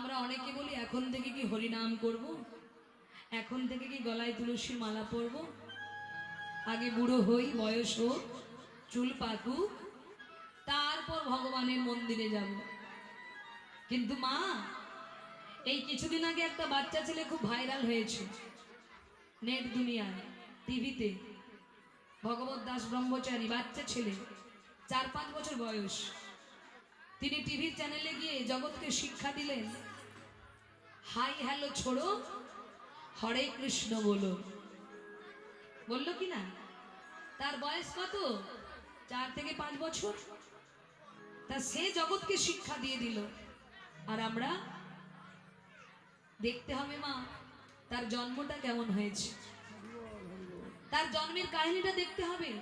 আমরা অনেকে বলি, এখন থেকে কি হরিনাম করব? এখন থেকে কি গলায় তুলসীর মালা পরব? আগে বুড়ো হই, বয়স হোক, চুল পাকুক, তারপর ভগবানের মন্দিরে যাব। কিন্তু মা, এই কিছুদিন আগে একটা বাচ্চা ছেলে খুব ভাইরাল হয়েছে নেট দুনিয়ায়, টিভিতে। ভগবত দাস ব্রহ্মচারী, বাচ্চা ছেলে চার পাঁচ বছর বয়স। তিনি টিভির চ্যানেলে গিয়ে জগৎকে শিক্ষা দিলেন। হাই হ্যালো ছোড়ো। হরে কৃষ্ণ বলো। বলল কি না? তার বয়স কত? চার থেকে পাঁচ বছর? তা সে জগৎকে শিক্ষা দিয়ে দিল। আর আমরা? দেখতে হবে মা, তার জন্মটা কেমন হয়েছে। তার জন্মের কাহিনীটা দেখতে হবে।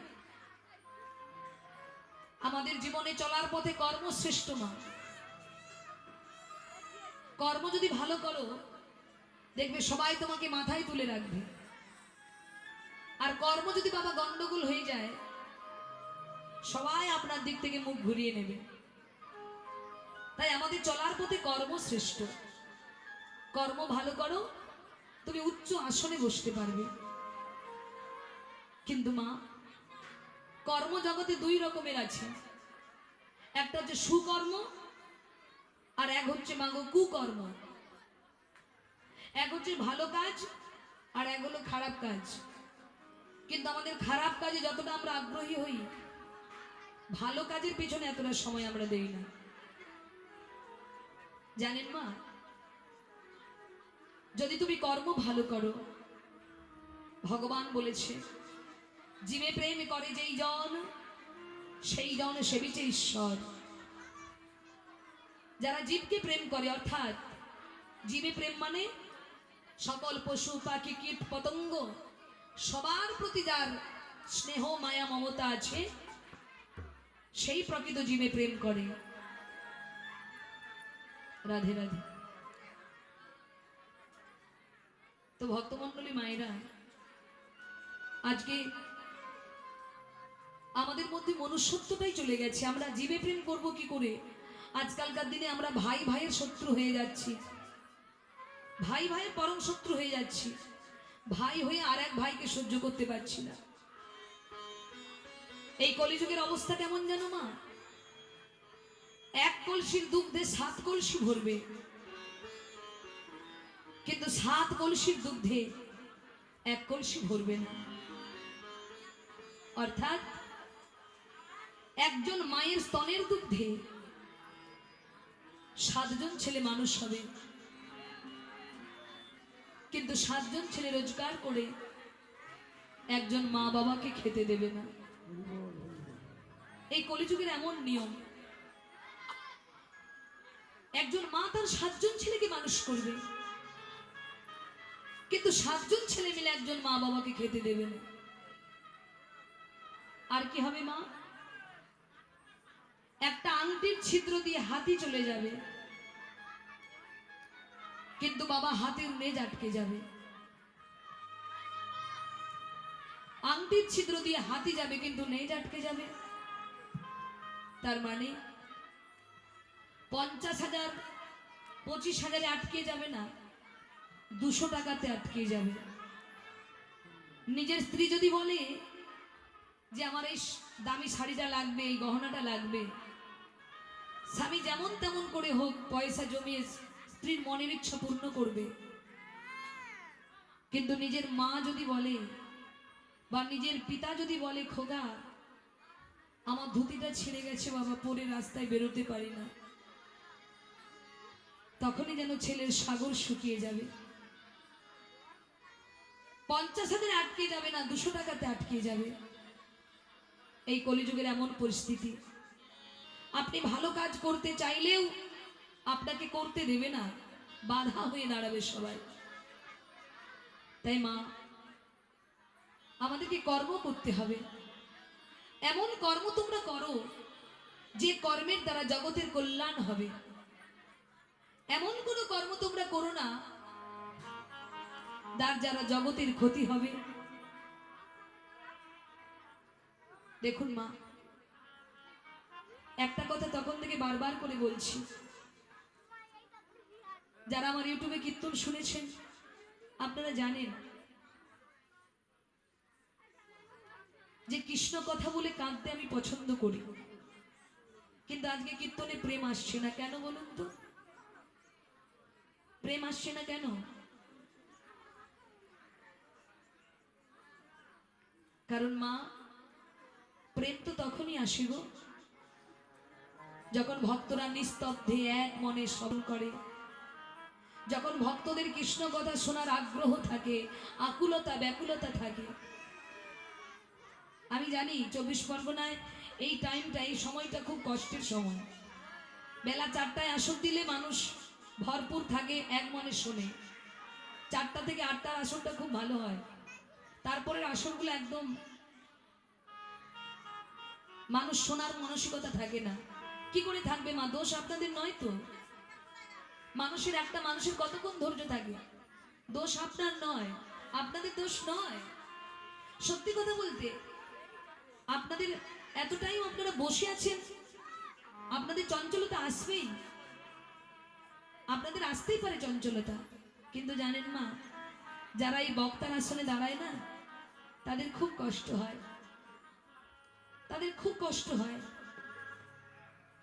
আমাদের জীবনে চলার পথে কর্মশ্রেষ্ঠ মা। কর্ম যদি ভালো করো, দেখবে সবাই তোমাকে মাথায় তুলে রাখবে। আর কর্ম যদি বাবা গন্ডগোল হয়ে যায়, সবাই আপনার দিক থেকে মুখ ঘুরিয়ে নেবে। তাই আমাদের চলার পথে কর্ম শ্রেষ্ঠ। কর্ম ভালো করো, তুমি উচ্চ আসনে বসতে পারবে। কিন্তু মা কর্মজগতে দুই রকমের আছে। একটা হচ্ছে সুকর্ম আর এক হচ্ছে মাগো কুকর্ম। এক হচ্ছে ভালো কাজ, আর এক হলো খারাপ কাজ। কিন্তু আমাদের খারাপ কাজে যতটা আমরা আগ্রহী হই, ভালো কাজের পেছনে এতটা সময় আমরা দেই না। জানেন মা, যদি তুমি কর্ম ভালো করো, ভগবান বলেছে জীবে প্রেম করে যেই জন, সেই জন সেবিছে ঈশ্বর। যারা জীবকে প্রেম করে, অর্থাৎ জীবে প্রেম মানে সকল পশু, পাখি, কীট, পতঙ্গ, সবার প্রতি যার স্নেহ, মায়া, মমতা আছে, সেই প্রকৃত জীবে প্রেম করে। রাধে রাধে। তো ভক্তমণ্ডলী মায়েরা, আজকে আমাদের মধ্যে মনুষ্যত্বটাই চলে গেছে। আমরা জীবে প্রেম করব কি করে? আজকালকার দিনে আমরা ভাই ভাইয়ের শত্রু হয়ে যাচ্ছি। ভাই ভাইয়ের পরম শত্রু হয়ে যাচ্ছি। ভাই হয়ে আর এক ভাইকে সহ্য করতে পারছি না। এই কলিযুগের অবস্থা কেমন জানো মা? এক কলসির দুগ্ধে সাত কলসি ভরবে। কিন্তু সাত কলসির দুগ্ধে এক কলসি ভরবে না। অর্থাৎ একজন মায়ের স্তনের দুগ্ধে সাতজন ছেলে মানুষ হবে। কিন্তু সাতজন ছেলে রোজগার করে একজন মা বাবাকে খেতে দেবে না। এই কলিযুগের এমন নিয়ম, একজন মা তার সাতজন ছেলেকে মানুষ করবে, কিন্তু সাতজন ছেলে মিলে একজন মা বাবাকে খেতে দেবে না। আর কি হবে মা? আংটির ছিদ্র দিয়ে হাতি চলে যাবে। কিন্তু বাবা হাতের নেজ আটকে যাবে। আংটির ছিদ্র দিয়ে হাতি যাবে, কিন্তু নেজ আটকে যাবে। তার মানে পঞ্চাশ হাজার, পঁচিশ হাজারে আটকে যাবে না, দুশো টাকাতে আটকে যাবে। নিজের স্ত্রী যদি বলে যে, আমার এই দামি শাড়িটা লাগবে, এই গহনাটা লাগবে স্বামী যেমন তেমন করে হোক, পয়সা জমিয়ে স্ত্রীর মনের ইচ্ছা পূর্ণ করবে। কিন্তু নিজের মা যদি বলে বা নিজের পিতা যদি বলে খোগা আমার ধুতিটা ছিঁড়ে গেছে বাবা, পরে রাস্তায় বেরোতে পারি না। তখনই যেন ছেলের সাগর শুকিয়ে যাবে। পঞ্চাশ হাজারে আটকে যাবে না, দুশো টাকাতে আটকে যাবে। এই কলিযুগের এমন পরিস্থিতি। আপনি ভালো কাজ করতে চাইলেও আপনাকে করতে দেবে না। বাধা হয়ে দাঁড়াবে সবাই। তাই মা, আমাদেরকে কর্ম করতে হবে। এমন কর্ম তোমরা করো যে কর্মের দ্বারা জগতের কল্যাণ হবে। এমন কোনো কর্ম তোমরা করো না যার যারা জগতের ক্ষতি হবে। দেখুন মা একটা কথা তখন থেকে বারবার করে বলছি। যারা আমার ইউটিউবে কীর্তন শুনেছেন, আপনারা জানেন যে কৃষ্ণ কথা বলে কাঁদতে আমি পছন্দ করি। কিন্তু আজকে কীর্তনে প্রেম আসছে না। কেন বলুন তো? প্রেম আসছে না কেন? কারণ মা, প্রেম তো তখনই আসিব যখন ভক্তরা নিস্তব্ধে এক মনে স্মরণ করে, যখন ভক্তদের কৃষ্ণ কথা শোনার আগ্রহ থাকে, আকুলতা, ব্যাকুলতা থাকে, আমি জানি চব্বিশ পরগনায় এই টাইমটা এই সময়টা খুব কষ্টের সময়। বেলা চারটায় আসর দিলে মানুষ ভরপুর থাকে এক মনে শোনে। চারটা থেকে আটটার আসরটা খুব ভালো হয়। তারপরের আসরগুলো একদম মানুষ শোনার মানসিকতা থাকে না। কি করে থাকবে? মা, দোষ আপনাদের নয় তো? মানুষের একটা মানুষের কতক্ষণ ধৈর্য থাকে? দোষ আপনার নয়, আপনাদের দোষ নয়। সত্যি কথা বলতে, আপনাদের এতটাই আপনারা বসে আছেন, আপনাদের চঞ্চলতা আসবেই। আপনাদের আসতেই পারে চঞ্চলতা, কিন্তু জানেন মা, যারা এই বক্তার আসনে দাঁড়ায় না, তাদের খুব কষ্ট হয়। তাদের খুব কষ্ট হয়।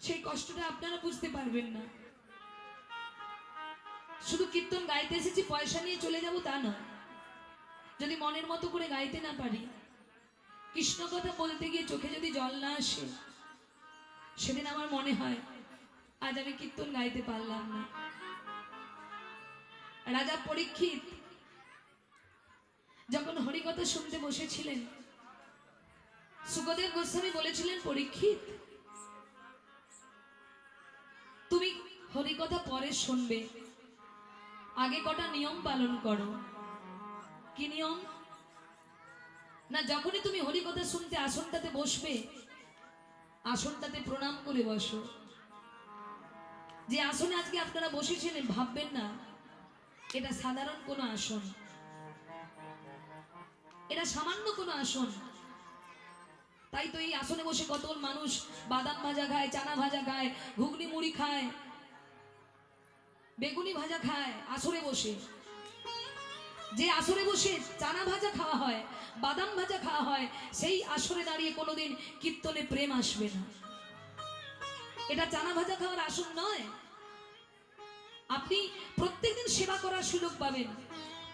সেই কষ্টটা আপনারা বুঝতে পারবেন না। শুধু কীর্তন গাইতে এসেছি, পয়সা নিয়ে চলে যাব তা নয়। যদি মনের মতো করে গাইতে না পারি, কৃষ্ণ কথা বলতে গিয়ে চোখে যদি জল না আসে, সেদিন আমার মনে হয় আজ আমি কীর্তন গাইতে পারলাম না। রাজা পরীক্ষিত যখন হরিকথা শুনতে বসেছিলেন, সুখদেব গোস্বামী বলেছিলেন, পরীক্ষিত তুমি হরিকথা পরে শুনবে। আগে কটা নিয়ম পালন করো। কি নিয়ম? না, যখনই তুমি হরিকথা শুনতে আসনটাতে বসবে, আসনটাতে প্রণাম করে বসো। যে আসনে আজকে আপনারা বসেছিলেন, ভাববেন না, এটা সাধারণ কোনো আসন। এটা সামান্য কোনো আসন। তাই তো এই আসনে বসে কত মানুষ বাদাম ভাজা খায়, চানা ভাজা খায়, ঘুগনি মুড়ি খায়, বেগুনি ভাজা খায়, আসরে বসে। যে আসরে বসে চানা ভাজা খাওয়া হয়, বাদাম ভাজা খাওয়া হয়, সেই আসরে দাঁড়িয়ে কোনোদিন কীর্তনে প্রেম আসবে না। এটা চানা ভাজা খাওয়ার আসন নয়। আপনি প্রত্যেকদিন সেবা করার সুযোগ পাবেন।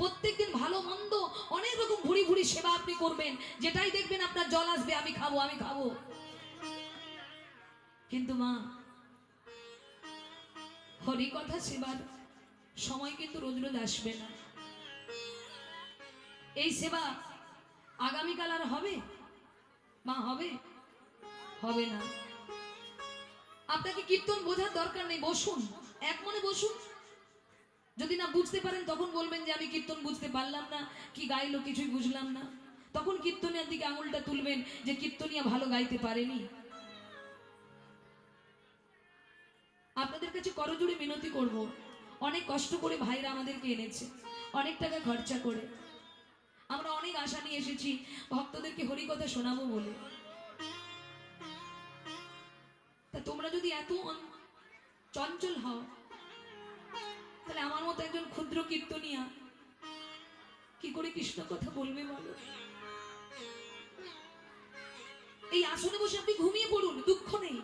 প্রত্যেকদিন ভালো, মন্দ, অনেক রকম ভুড়ি ভুড়ি সেবা আপনি করবেন। যেটাই দেখবেন আপনার জল আসবে, আমি খাব আমি খাব। কিন্তু মা, হরি কথা সেবার সময় কিন্তু রোজ রোজ আসবে না। এই সেবা আগামীকাল আর হবে? মা, হবে? হবে না। আপনাকে কীর্তন বোঝার দরকার নেই, বসুন। এক মনে বসুন। যদি না বুঝতে পারেন, তখন বলবেন যে আমি কীর্তন বুঝতে পারলাম না, কি গাইলো কিছুই বুঝলাম না। তখন কীর্তনের দিকে আঙুলটা তুলবেন যে কীর্তনিয়া ভালো গাইতে পারেনি। আপনাদের কাছে করজোড়ে মিনতি করব। অনেক কষ্ট করে ভাইরা আমাদেরকে এনেছে, অনেক টাকা খরচা করে। আমরা অনেক আশা নিয়ে এসেছি, ভক্তদেরকে হরিকথা শোনাবো বলে। তা তোমরা যদি এত চঞ্চল হও তাহলে আমার মতো একজন ক্ষুদ্র কীর্তনিয়া কি করে কৃষ্ণ কথা বলবে বলো? এই আসনে বসে আপনি ঘুমিয়ে পড়ুন, দুঃখ নেই।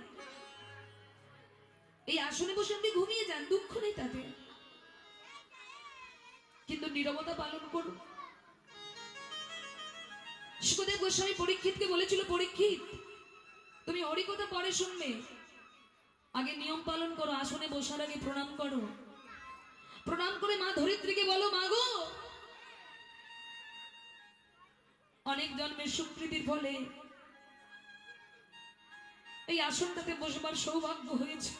এই আসনে বসে আপনি ঘুমিয়ে যান, দুঃখ নেই তাতে। কিন্তু নীরবতা পালন করুন। সুখদেব গোস্বামী পরীক্ষিতকে বলেছিল, পরীক্ষিত, তুমি হরিকথা পরে শুনবে। আগে নিয়ম পালন করো, আসনে বসার আগে প্রণাম করো। প্রণাম করে মা ধরিত্রীকে বলো, মা গো! অনেক জন্মের সুকৃতির ফলে এই আসনটাতে বসবার সৌভাগ্য হয়েছে।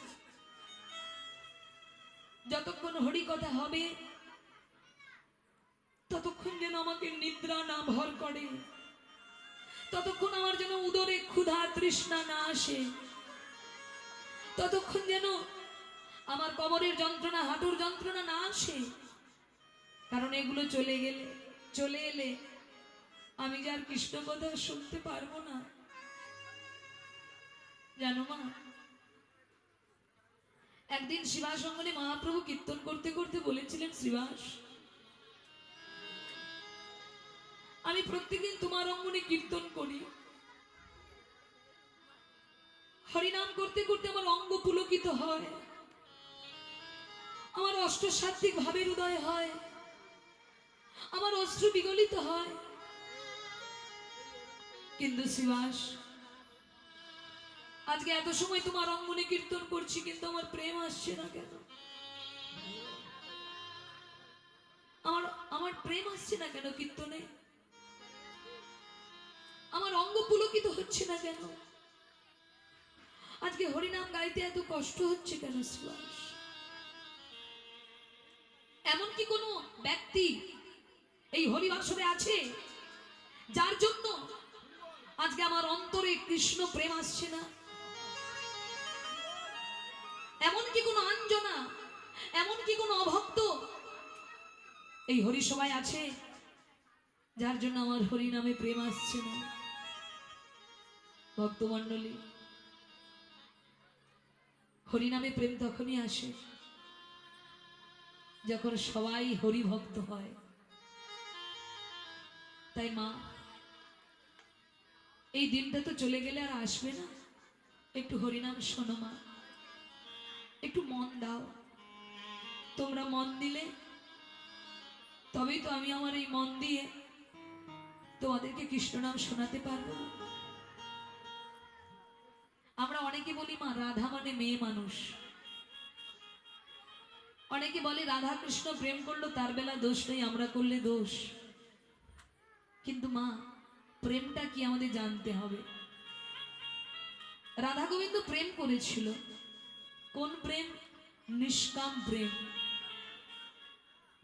যতক্ষণ হরি কথা হবে, ততক্ষণ যেন আমাকে নিদ্রা না ভর করে। ততক্ষণ আমার যেন উদরে ক্ষুধা তৃষ্ণা না আসে। ততক্ষণ যেন আমার কবরের যন্ত্রণা, হাঁটুর যন্ত্রণা না আসে। কারণ এগুলো চলে গেলে, চলে এলে আমি যার কৃষ্ণ কথা শুনতে পারব না। জানো মা, একদিন শিবাস অঙ্গনে মহাপ্রভু কীর্তন করতে করতে বলেছিলেন শ্রীবাস আমি প্রত্যেকদিন তোমার অঙ্গনে কীর্তন করি। হরিনাম করতে করতে আমার অঙ্গ পুলকিত হয়। আমার অষ্টসাত্বিক ভাবের উদয় হয়। আমার অস্ত্র বিগলিত হয়। কিন্তু শিবাস আজকে এত সময় তোমার অঙ্গনে কীর্তন করছি, কিন্তু আমার প্রেম আসছে না কেন? আমার আমার প্রেম আসছে না কেন কীর্তনে? আমার অঙ্গ পুলকিত হচ্ছে না কেন? আজকে হরিনাম গাইতে এত কষ্ট হচ্ছে কেন সুভাষ? এমন কি কোনো ব্যক্তি এই হরিবাসরে আছে? যার জন্য আজকে আমার অন্তরে কৃষ্ণ প্রেম আসছে না? এমন কি কোনো আঞ্জনা? এমন কি কোনো অভক্ত এই হরিসভায় আছে? যার জন্য আমার হরি নামে প্রেম আসছে না? ভক্তমণ্ডলী হরি নামে প্রেম তখনই আসে। যখন সবাই হরি ভক্ত হয়। তাই মা, এই দিনটা তো চলে গেলে আর আসবে না। একটু হরিনাম শোনো মা। একটু মন দাও। তোমরা মন দিলে তবেই তো আমি আমার এই মন দিয়ে তোমাদেরকে কৃষ্ণ নাম শোনাতে পারব। আমরা অনেকে বলি মা, রাধা মানে মেয়ে মানুষ। অনেকে বলে রাধা কৃষ্ণ প্রেম করল, তার বেলা দোষ নেই, আমরা করলে দোষ। কিন্তু মা, প্রেমটা কি আমাদের জানতে হবে? রাধা গোবিন্দ প্রেম করেছিল। কোন প্রেম? নিষ্কাম প্রেম।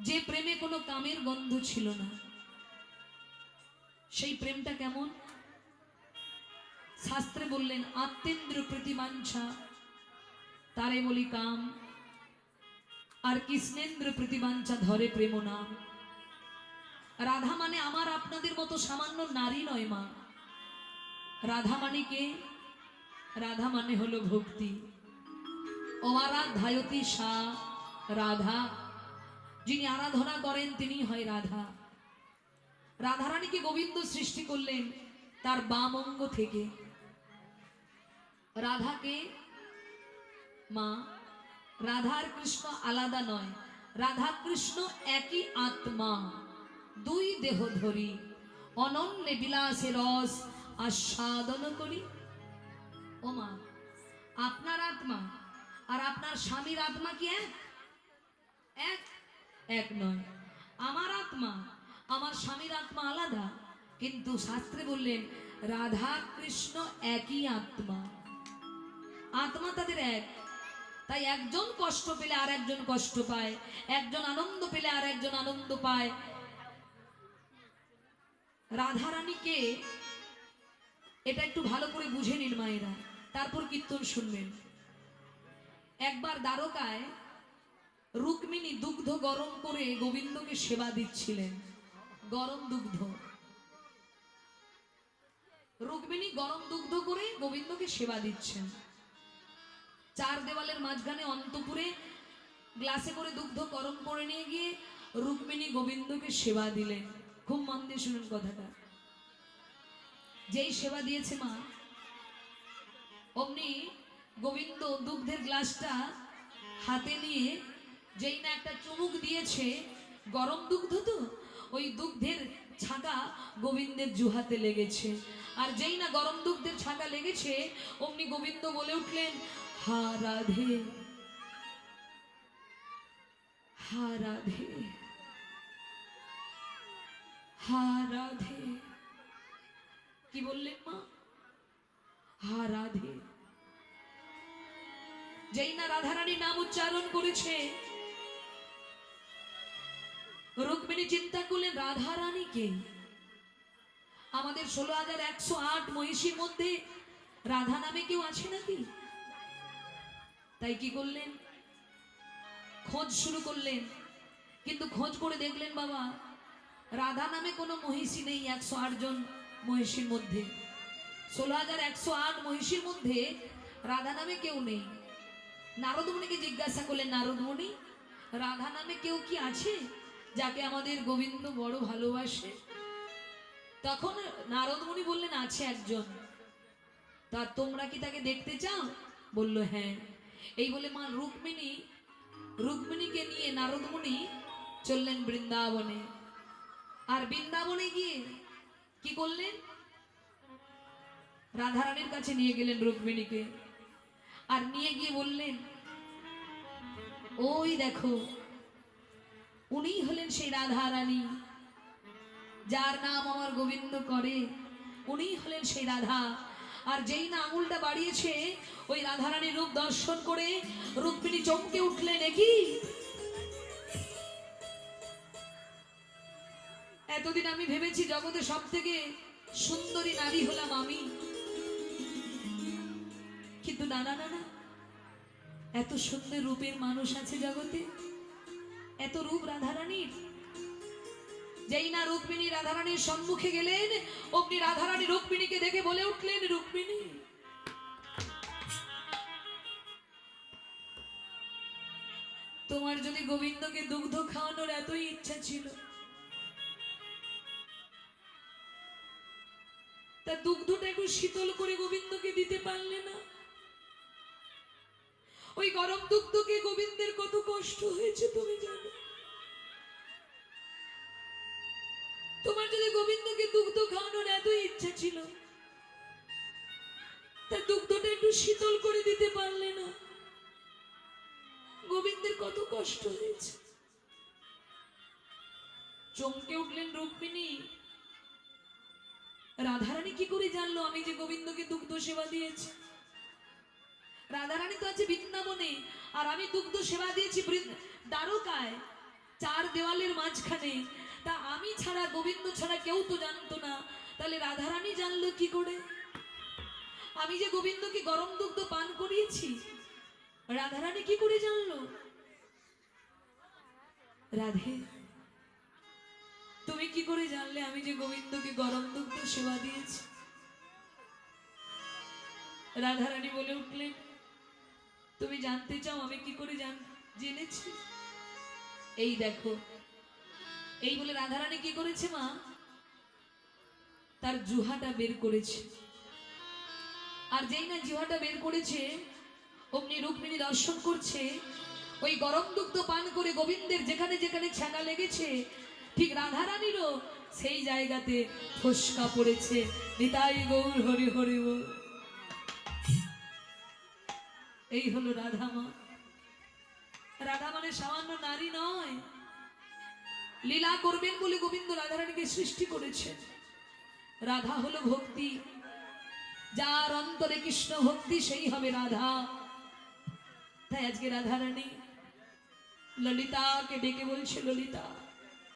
যে প্রেমে কোনো কামের গন্ধ ছিল না। সেই প্রেমটা কেমন? শাস্ত্রে বললেন, আত্মেন্দ্র প্রতিমাঞ্ছা, তারে বলি কাম আর কৃষ্ণেন্দ্র প্রতিমাঞ্ছা ধরে প্রেম নাম রাধা মানে আমার আপনাদের মতো সামান্য নারী নয় মা। রাধা মানে কে? রাধা মানে হলো ভক্তি। অমারাধায়তী সা রাধা। যিনি আরাধনা করেন তিনি হয় রাধা। রাধারানীকে গোবিন্দ সৃষ্টি করলেন? তার বাম অঙ্গ থেকে। রাধাকে মা। রাধা আর কৃষ্ণ আলাদা নয়। রাধা কৃষ্ণ একই আত্মা। দুই দেহ ধরি। অনন্যে বিলাসে রস আস্বাদন করি। ও মা, আপনার আত্মা আর আপনার স্বামীর আত্মা কি এক? এক? এক নয়। আমার আত্মা, আমার স্বামীর আত্মা আলাদা। কিন্তু শাস্ত্রে বললেন, রাধা কৃষ্ণ একই আত্মা। আত্মা তাদের এক। তাই একজন কষ্ট পেলে আর একজন কষ্ট পায়, একজন আনন্দ পেলে আর একজন আনন্দ পায়। রাধারানীকে এটা একটু ভালো করে বুঝে নিন মায়েরা, তারপর কীর্তন শুনবেন। একবার দ্বারকায় রুক্মিণী দুগ্ধ গরম করে গোবিন্দকে সেবা দিচ্ছিলেন, গরম দুগ্ধ। রুক্মিণী গরম দুগ্ধ করে গোবিন্দকে সেবা দিচ্ছেন। চার দেওয়ালের মাঝখানে অন্তপুরে গ্লাসে করে দুগ্ধ গরম করে নিয়ে গিয়ে রুক্মিণী গোবিন্দকে সেবা দিলেন। খুব মন দিয়ে শুনুন কথাটা। যেই সেবা দিয়েছে মা, অমনি গোবিন্দ দুগ্ধের গ্লাসটা হাতে নিয়ে যেই না একটা চুমুক দিয়েছে, গরম দুগ্ধ তো, ওই দুগ্ধের ছাকা গোবিন্দের জুহাতে লেগেছে। আর যেই না গরম দুগ্ধের ছাকা লেগেছে, অমনি গোবিন্দ বলে উঠলেন হা রাধে হা রাধে হা রাধে কি বললেন মা? হা রাধে যেই না রাধারানী নাম উচ্চারণ করেছে, রুক্মিণী চিন্তা করলেন রাধারানী কে আমাদের ষোলো হাজার একশো আট মহিষীর মধ্যে রাধা নামে কেউ আছে নাকি? তাই কি করলেন? খোঁজ শুরু করলেন। কিন্তু খোঁজ করে দেখলেন বাবা, রাধা নামে কোনো মহিষী নেই একশো আট জন মহিষীর মধ্যে। ষোলো হাজার একশো আট মহিষীর মধ্যে রাধা নামে কেউ নেই। নারদমণিকে জিজ্ঞাসা করলেন, নারদমণি, রাধা নামে কেউ কি আছে যাকে আমাদের গোবিন্দ বড় ভালোবাসে? তখন নারদমণি বললেন, আছে একজন। তা তোমরা কি তাকে দেখতে চাও? বলল হ্যাঁ। এই বলে মা রুক্মিণী, রুক্মিণীকে নিয়ে নারদমণি চললেন বৃন্দাবনে। আর বৃন্দাবনে গিয়ে কি করলেন? রাধারানীর কাছে নিয়ে গেলেন রুক্মিণীকে। আর নিয়ে গিয়ে বললেন, ওই দেখো, উনিই হলেন সেই রাধা রানী যার নাম আমার গোবিন্দ করে। উনিই হলেন সেই রাধা আর যেই না আঙুলটা বাড়িয়েছে, ওই রাধারানীর রূপ দর্শন করে রুক্মিণী চমকে উঠলেন কি? এতদিন আমি ভেবেছি জগতে সব থেকে সুন্দরী নারী হলাম আমি। কিন্তু না না না। এত সুন্দর রূপের মানুষ আছে জগতে। এত রূপ রাধারানীর। যেই না রুক্মিণী রাধারানীর সম্মুখে গেলেন, অগ্নি রাধারানী রুক্মিণীকে দেখে বলে উঠলেন, রুক্মিণী, তোমার যদি গোবিন্দকে দুগ্ধ খাওয়ানোর এতই ইচ্ছা ছিল, তা দুগ্ধটা একটু শীতল করে গোবিন্দকে দিতে পারলে না? ওই গরম দুগ্ধকে গোবিন্দের কত কষ্ট হয়েছে তুমি জানো? গোবিন্দকে দুগ্ধ খাওয়ানোর এত ইচ্ছা ছিল। তা দুগ্ধটা একটু শীতল করে দিতে পারলে না। গোবিন্দের কত কষ্ট হয়েছে। চমকে উঠলেন রুক্মিণী। রাধারানী কি করে জানলো আমি যে গোবিন্দকে দুগ্ধ সেবা দিয়েছি? রাধারানী তো আছে বৃন্দাবনে, আর আমি দুগ্ধ সেবা দিয়েছি দ্বারকায়, চার দেওয়ালের মাঝখানে। তা আমি ছাড়া গোবিন্দ ছাড়া কেউ তো জানতো না। তাহলে রাধারানী জানলো কি করে? আমি যে গোবিন্দকে গরম দুগ্ধ পান করিয়েছি, রাধারানী কি করে জানলো? রাধে, তুমি কি করে জানলে আমি যে গোবিন্দকে গরম দুগ্ধ সেবা দিয়েছি? রাধারানী বলে উঠলেন, তুমি জানতে চাও আমি কি করে জান, জেনেছি। এই দেখো এই বলে রাধারানী কি করেছে মা? তার জুহাটা বের করেছে। আর যেই না জুহাটা বের করেছে, অমনি রুক্মিণী দর্শন করছে। ওই গরম দুগ্ধ পান করে গোবিন্দের যেখানে যেখানে ছ্যাঁকা লেগেছে, ঠিক রাধারানীরও সেই জায়গাতে ফসকা পড়েছে। নিতাই গৌর, হরি হরি। এই হলো রাধা মা। রাধা মানে সামান্য নারী নয় লীলা করবেন বলে গোবিন্দ রাধারানীকে সৃষ্টি করেছেন। রাধা হলো ভক্তি। যার অন্তরে কৃষ্ণ ভক্তি, সেই হবে রাধা। তাই আজকে রাধারানী ললিতাকে ডেকে বলছে, ললিতা